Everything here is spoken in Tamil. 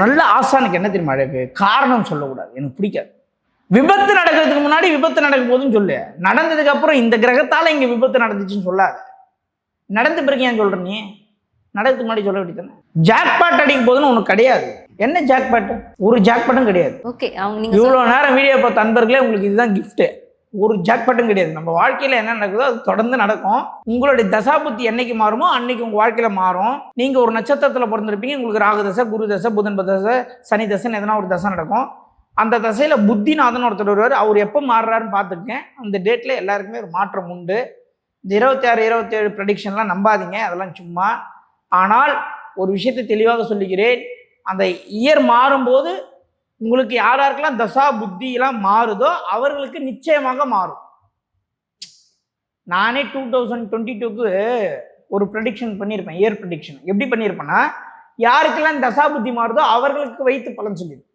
நல்ல ஆசானுக்கு என்ன தெரியுமா அழகு? காரணம் சொல்லக்கூடாது. எனக்கு பிடிக்காது. விபத்து நடக்கிறதுக்கு முன்னாடி விபத்து நடக்கும் போதுன்னு சொல்லு. நடந்ததுக்கு அப்புறம் இந்த கிரகத்தால இங்க விபத்து நடந்துச்சுன்னு சொல்லாத. நடந்த பிறகு ஏன் சொல்ற நீ? நடக்கிறதுக்கு முன்னாடி சொல்ல வேண்டியதானே ஜாக்பாட் அடிக்கும் போதுன்னு உனக்கு கிடையாது. என்ன ஜாக்பாட் ஒரு ஜாக்பாட்டும் கிடையாது. ஓகே அவங்க இவ்வளோ நேரம் வீடியோ பார்த்த அன்பர்களே உங்களுக்கு இதுதான் gift. ஒரு ஜாக்பாட்டும் கிடையாது. நம்ம வாழ்க்கையில் என்ன நடக்குதோ அது தொடர்ந்து நடக்கும். உங்களுடைய தசாபுத்தி என்னைக்கு மாறுமோ அன்னைக்கு உங்கள் வாழ்க்கையில் மாறும். நீங்கள் ஒரு நட்சத்திரத்தில் பிறந்திருப்பீங்க. உங்களுக்கு ராகு தசை குரு தசை புதன் தசை சனி தசைன்னு எதனா ஒரு தசை நடக்கும். அந்த தசையில் புத்திநாதன் ஒருத்தர் வருவார். அவர் எப்போ மாறுறாருன்னு பார்த்துருக்கேன். அந்த டேட்டில் எல்லாருக்குமே ஒரு மாற்றம் உண்டு. இந்த இருபத்தி ஆறு இருபத்தேழு ப்ரடிக்ஷன்லாம் நம்பாதீங்க. அதெல்லாம் சும்மா. ஆனால் ஒரு விஷயத்தை தெளிவாக சொல்லிக்கிறேன் அந்த இயர் மாறும்போது உங்களுக்கு யார் யாருக்கெல்லாம் தசா புத்தியெல்லாம் மாறுதோ அவர்களுக்கு நிச்சயமாக மாறும். நானே டூ தௌசண்ட் டுவெண்ட்டி டூக்கு ஒரு ப்ரடிக்ஷன் பண்ணியிருப்பேன் இயர் ப்ரெடிக்ஷன் எப்படி பண்ணியிருப்பேன்னா யாருக்கெல்லாம் தசா புத்தி மாறுதோ அவர்களுக்கு வைத்து பலன் சொல்லியிருப்பேன்